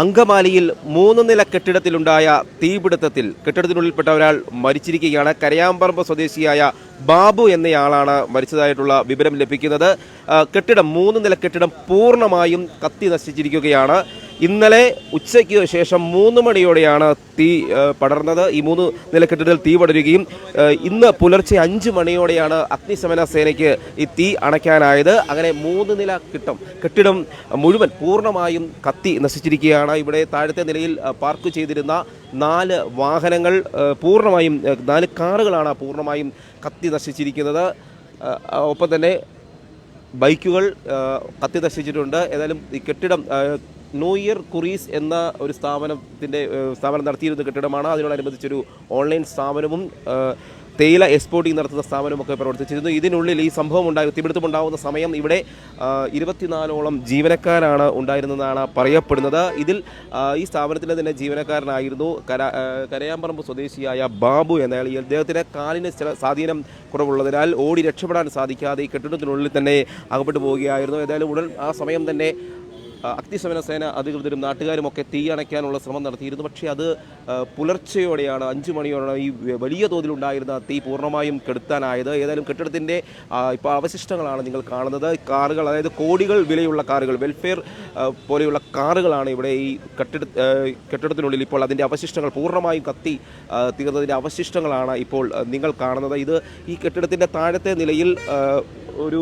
അങ്കമാലിയിൽ മൂന്ന് നില കെട്ടിടത്തിലുണ്ടായ തീപിടുത്തത്തിൽ കെട്ടിടത്തിനുള്ളിൽപ്പെട്ട ഒരാൾ മരിച്ചിരിക്കുകയാണ്. കരയാമ്പറമ്പ് സ്വദേശിയായ ബാബു എന്നയാളാണ് മരിച്ചതായിട്ടുള്ള വിവരം ലഭിക്കുന്നത്. കെട്ടിടം മൂന്ന് നില കെട്ടിടം പൂർണമായും കത്തി നശിച്ചിരിക്കുകയാണ്. ഇന്നലെ ഉച്ചയ്ക്ക് ശേഷം മൂന്ന് മണിയോടെയാണ് തീ പടർന്നത്. ഈ മൂന്ന് നില കെട്ടിടത്തിൽ തീ പടരുകയും ഇന്ന് പുലർച്ചെ അഞ്ച് മണിയോടെയാണ് അഗ്നിശമന സേനയ്ക്ക് ഈ തീ അണയ്ക്കാനായത്. അങ്ങനെ മൂന്ന് നില കിട്ടും കെട്ടിടം മുഴുവൻ പൂർണമായും കത്തി നശിച്ചിരിക്കുകയാണ്. ഇവിടെ താഴത്തെ നിലയിൽ പാർക്ക് ചെയ്തിരുന്ന നാല് വാഹനങ്ങൾ പൂർണമായും നാല് കാറുകളാണ് പൂർണമായും കത്തി നശിച്ചിരിക്കുന്നത്. ഒപ്പം തന്നെ ബൈക്കുകൾ കത്തി നശിച്ചിട്ടുണ്ട്. ഏതായാലും ഈ കെട്ടിടം ന്യൂ ഇയർ കുറീസ് എന്ന ഒരു സ്ഥാപനത്തിന്റെ സ്ഥാപനം നടത്തിയിരുന്ന കെട്ടിടമാണ്. അതിനോടനുബന്ധിച്ചൊരു ഓൺലൈൻ സ്ഥാപനവും തേയില എക്സ്പോർട്ടിംഗ് നടത്തുന്ന സ്ഥാപനമൊക്കെ പ്രവർത്തിച്ചിരുന്നു. ഇതിനുള്ളിൽ ഈ സംഭവം ഉണ്ടായി തീപിടുത്തം സമയം ഇവിടെ ഇരുപത്തിനാലോളം ജീവനക്കാരാണ് ഉണ്ടായിരുന്നതെന്നാണ് പറയപ്പെടുന്നത്. ഇതിൽ ഈ സ്ഥാപനത്തിലെ തന്നെ ജീവനക്കാരനായിരുന്നു കര കരയാമ്പറമ്പ് സ്വദേശിയായ ബാബു എന്നയാൾ. ഈ അദ്ദേഹത്തിന് കാലിന് ചില സ്വാധീനം കുറവുള്ളതിനാൽ ഓടി രക്ഷപ്പെടാൻ സാധിക്കാതെ ഈ കെട്ടിടത്തിനുള്ളിൽ തന്നെ അകപ്പെട്ടു പോവുകയായിരുന്നു. ഏതായാലും ഉടൻ ആ സമയം തന്നെ അഗ്നിശമന സേന അധികൃതരും നാട്ടുകാരും ഒക്കെ തീ അണയ്ക്കാനുള്ള ശ്രമം നടത്തിയിരുന്നു. പക്ഷേ അത് പുലർച്ചയോടെയാണ് അഞ്ചു മണിയോടെയാണ് ഈ വലിയ തോതിലുണ്ടായിരുന്ന തീ പൂർണമായും കെടുത്താനായത്. ഏതായാലും കെട്ടിടത്തിന്റെ ഇപ്പോൾ അവശിഷ്ടങ്ങളാണ് നിങ്ങൾ കാണുന്നത്. കാറുകൾ അതായത് കോടികൾ വിലയുള്ള കാറുകൾ വെൽഫെയർ പോലെയുള്ള കാറുകളാണ് ഇവിടെ ഈ കെട്ടിട കെട്ടിടത്തിനുള്ളിൽ ഇപ്പോൾ അതിന്റെ അവശിഷ്ടങ്ങൾ പൂർണമായും കത്തി തീർന്നതിന്റെ അവശിഷ്ടങ്ങളാണ് ഇപ്പോൾ നിങ്ങൾ കാണുന്നത്. ഇത് ഈ കെട്ടിടത്തിന്റെ താഴത്തെ നിലയിൽ ഒരു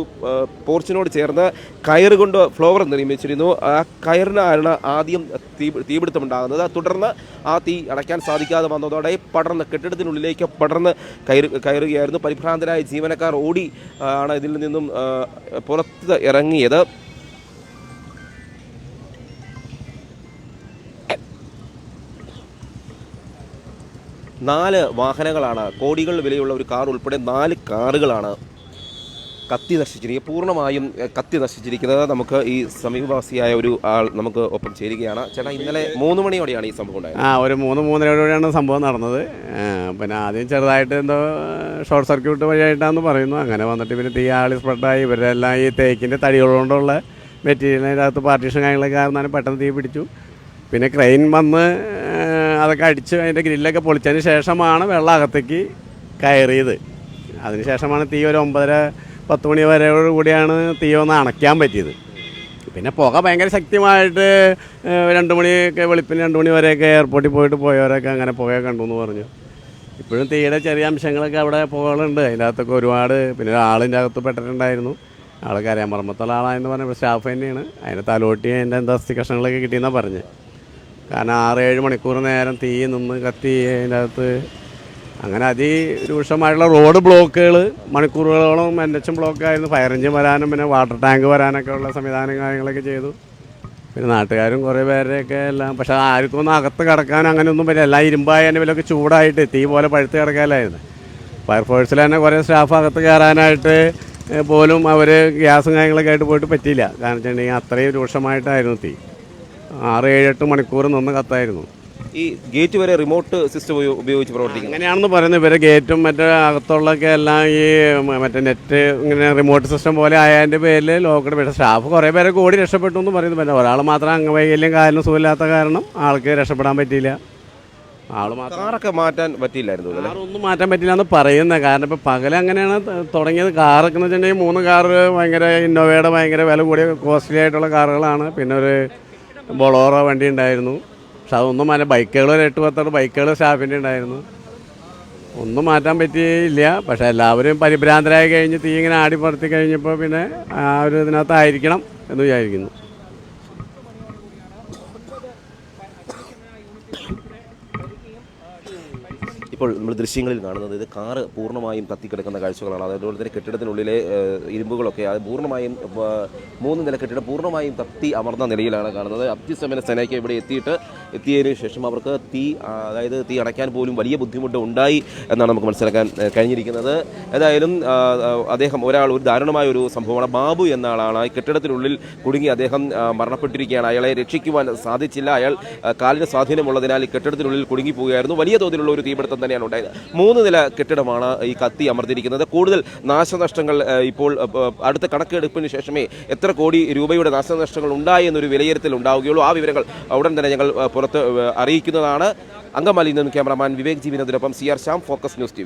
പോർച്ചിനോട് ചേർന്ന് കയറ് കൊണ്ട് ഫ്ലോവർ നിർമ്മിച്ചിരുന്നു. ആ കയറിനാണ് ആദ്യം തീ തീപിടുത്തമുണ്ടാകുന്നത്. തുടർന്ന് ആ തീ അടയ്ക്കാൻ സാധിക്കാതെ വന്നതോടെ പടർന്ന് കെട്ടിടത്തിനുള്ളിലേക്ക് പടർന്ന് കയറി കയറുകയായിരുന്നു. പരിഭ്രാന്തരായ ജീവനക്കാർ ഓടി ആണ് ഇതിൽ നിന്നും പുറത്ത് ഇറങ്ങിയത്. നാല് വാഹനങ്ങളാണ് കോടികൾ വിലയുള്ള ഒരു കാർ ഉൾപ്പെടെ നാല് കാറുകളാണ് കത്തി നശിച്ചിരിക്കുക പൂർണമായും കത്തി നശിച്ചിരിക്കുന്നത് നമുക്ക് ഈ സമീപവാസിയായ ഒരു ആൾ നമുക്ക് ഒപ്പം ചേരുകയാണ്. ചേട്ടാ ഇന്നലെ മൂന്ന് മണിയോടെയാണ് ഈ സംഭവം ഉണ്ടായത്. ആ ഒരു മൂന്ന് മൂന്നരയോടെയാണ് സംഭവം നടന്നത്. പിന്നെ ആദ്യം ചെറുതായിട്ട് എന്തോ ഷോർട്ട് സർക്യൂട്ട് വഴിയായിട്ടാന്ന് പറയുന്നു. അങ്ങനെ വന്നിട്ട് പിന്നെ തീ ആളി സ്പ്രെഡായി. ഇവരെല്ലാം ഈ തേക്കിന്റെ തടികൾ കൊണ്ടുള്ള മെറ്റീരിയലിന്റെ അകത്ത് പാർട്ടീഷൻ കാര്യങ്ങളൊക്കെ കാരണം പെട്ടെന്ന് തീ പിടിച്ചു. പിന്നെ ക്രെയിൻ വന്ന് അതൊക്കെ അടിച്ച് അതിന്റെ ഗ്രില്ലൊക്കെ പൊളിച്ചതിന് ശേഷമാണ് വെള്ളം അകത്തേക്ക് കയറിയത്. അതിനുശേഷമാണ് തീ ഒരു ഒമ്പതര പത്ത് മണി വരെയോട് കൂടിയാണ് തീ ഒന്ന് അണയ്ക്കാൻ പറ്റിയത്. പിന്നെ പുക ഭയങ്കര ശക്തിയായിട്ട് ഏഹ്, രണ്ട് മണിയൊക്കെ വെളുപ്പിന് രണ്ട് മണി വരെയൊക്കെ എയർപോർട്ടിൽ പോയിട്ട് പോയവരൊക്കെ അങ്ങനെ പുകയൊക്കെ കണ്ടു എന്ന് പറഞ്ഞു. ഇപ്പോഴും തീയുടെ ചെറിയ അംശങ്ങളൊക്കെ അവിടെ പുകകളുണ്ട്. അതിന്റെ അകത്തൊക്കെ ഒരുപാട് പിന്നെ ഒരാളിന്റെ അകത്ത് പെട്ടിട്ടുണ്ടായിരുന്നു. ആൾ കരയാൻ പറമ്പത്തുള്ള ആളായെന്ന് പറഞ്ഞ സ്റ്റാഫ് തന്നെയാണ്. അതിന്റെ തലോട്ടി അതിന്റെ എന്താ അസ്ഥി കഷ്ണങ്ങളൊക്കെ കിട്ടിയെന്നാണ് പറഞ്ഞത് കാരണം ആറ് ഏഴ് മണിക്കൂർ നേരം തീ നിന്ന് കത്തി അതിന്റെ അകത്ത് അങ്ങനെ അതിരൂക്ഷമായിട്ടുള്ള റോഡ് ബ്ലോക്കുകൾ മണിക്കൂറുകളോളം എൻ എച്ച് ബ്ലോക്കായിരുന്നു. ഫയർ എഞ്ചിൻ വരാനും പിന്നെ വാട്ടർ ടാങ്ക് വരാനൊക്കെ ഉള്ള സംവിധാനം കാര്യങ്ങളൊക്കെ ചെയ്തു. പിന്നെ നാട്ടുകാരും കുറേ പേരുടെയൊക്കെ എല്ലാം പക്ഷേ ആർക്കും ഒന്നും അകത്ത് കിടക്കാൻ അങ്ങനെയൊന്നും പറ്റില്ല. എല്ലാം ഇരുമ്പായ വിലയൊക്കെ ചൂടായിട്ട് തീ പോലെ പഴുത്ത് കിടക്കാനായിരുന്നു. ഫയർഫോഴ്സിൽ തന്നെ കുറേ സ്റ്റാഫ് അകത്ത് കയറാനായിട്ട് പോലും അവർ ഗ്യാസും കാര്യങ്ങളൊക്കെ ആയിട്ട് പോയിട്ട് പറ്റിയില്ല. കാരണം വെച്ചിട്ടുണ്ടെങ്കിൽ അത്രയും രൂക്ഷമായിട്ടായിരുന്നു തീ. ആറ് ഏഴ് എട്ട് മണിക്കൂർ നിന്ന് കത്തായിരുന്നു. ഈ ഗേറ്റ് വരെ റിമോട്ട് സിസ്റ്റം ഉപയോഗിച്ച് പ്രവർത്തിക്കുന്നത് അങ്ങനെയാണെന്ന് പറയുന്നത് ഇവരെ ഗേറ്റും മറ്റേ അകത്തുള്ളൊക്കെ എല്ലാം ഈ മറ്റേ നെറ്റ് ഇങ്ങനെ റിമോട്ട് സിസ്റ്റം പോലെ ആയതിന്റെ പേരിൽ ലോക്കഡ് പക്ഷേ സ്റ്റാഫ് കുറേ പേരൊക്കെ ഓടി രക്ഷപ്പെട്ടു എന്ന് പറയുന്നു. പിന്നെ ഒരാൾ മാത്രം അംഗവൈകല്യം കാലിനും സുഖമില്ലാത്ത കാരണം ആൾക്ക് രക്ഷപ്പെടാൻ പറ്റിയില്ല. ആൾ കാറൊക്കെ മാറ്റാൻ പറ്റിയില്ലായിരുന്നു ഒന്നും കാറൊന്നും മാറ്റാൻ പറ്റില്ല എന്ന് പറയുന്നത്. കാരണം ഇപ്പോൾ പകൽ അങ്ങനെയാണ് തുടങ്ങിയത്. കാറൊക്കെ എന്ന് വെച്ചിട്ടുണ്ടെങ്കിൽ മൂന്ന് കാറ് ഭയങ്കര ഇന്നോവയുടെ ഭയങ്കര വില കൂടിയ കോസ്റ്റ്ലി ആയിട്ടുള്ള കാറുകളാണ്. പിന്നെ ഒരു ബൊളോറോ വണ്ടി ഉണ്ടായിരുന്നു. അതൊന്നും മാറ്റാൻ ബൈക്കുകൾ ഒരു എട്ട് പത്തോട് ബൈക്കുകൾ സ്റ്റാഫിന്റെ ഉണ്ടായിരുന്നു. ഒന്നും മാറ്റാൻ പറ്റിയില്ല. പക്ഷേ എല്ലാവരും പരിഭ്രാന്തരായി കഴിഞ്ഞ് തീ ഇങ്ങനെ ആടിപ്പറത്തി കഴിഞ്ഞപ്പോൾ പിന്നെ ആ ഒരു ഇതിനകത്തായിരിക്കണം എന്ന് വിചാരിക്കുന്നു. ഇപ്പോൾ നമ്മൾ ദൃശ്യങ്ങളിൽ കാണുന്നത് ഇത് കാറ് പൂർണമായും കത്തിക്കിടക്കുന്ന കാഴ്ചകളാണ്. അതുപോലെ തന്നെ കെട്ടിടത്തിനുള്ളിലെ ഇരുമ്പുകളൊക്കെ അത് പൂർണമായും മൂന്ന് നില കെട്ടിടം പൂർണമായും കത്തി അമർന്ന നിലയിലാണ് കാണുന്നത്. അഗ്നിശമന സേനയ്ക്ക് ഇവിടെ എത്തിയിട്ട് എത്തിയതിനു ശേഷം അവർക്ക് തീ അതായത് തീ അടയ്ക്കാൻ പോലും വലിയ ബുദ്ധിമുട്ട് ഉണ്ടായി എന്നാണ് നമുക്ക് മനസ്സിലാക്കാൻ കഴിഞ്ഞിരിക്കുന്നത്. ഏതായാലും അദ്ദേഹം ഒരാൾ ഒരു ദാരുണമായ ഒരു സംഭവമാണ്. ബാബു എന്ന ആളാണ് ഈ കെട്ടിടത്തിനുള്ളിൽ കുടുങ്ങി അദ്ദേഹം മരണപ്പെട്ടിരിക്കുകയാണ്. അയാളെ രക്ഷിക്കുവാൻ സാധിച്ചില്ല. അയാൾ കാലിന് സ്വാധീനമുള്ളതിനാൽ ഈ കെട്ടിടത്തിനുള്ളിൽ കുടുങ്ങിപ്പോവുകയായിരുന്നു. വലിയ തോതിലുള്ള ഒരു തീപിടുത്തം തന്നെ തന്നെയാണ് ഉണ്ടായത്. മൂന്ന് നില കെട്ടിടമാണ് ഈ കത്തി അമർത്തിയിരിക്കുന്നത് കൂടുതൽ നാശനഷ്ടങ്ങൾ ഇപ്പോൾ അടുത്ത കണക്കെടുപ്പിന് ശേഷമേ എത്ര കോടി രൂപയുടെ നാശനഷ്ടങ്ങൾ ഉണ്ടായി എന്നൊരു വിലയിരുത്തൽ ഉണ്ടാവുകയുള്ളൂ. ആ വിവരങ്ങൾ ഉടൻ തന്നെ ഞങ്ങൾ പുറത്ത് അറിയിക്കുന്നതാണ്. അങ്കമാലിയിൽ നിന്നും cameraman Vivek ജീവിനൊപ്പം C R Shyam Focus News T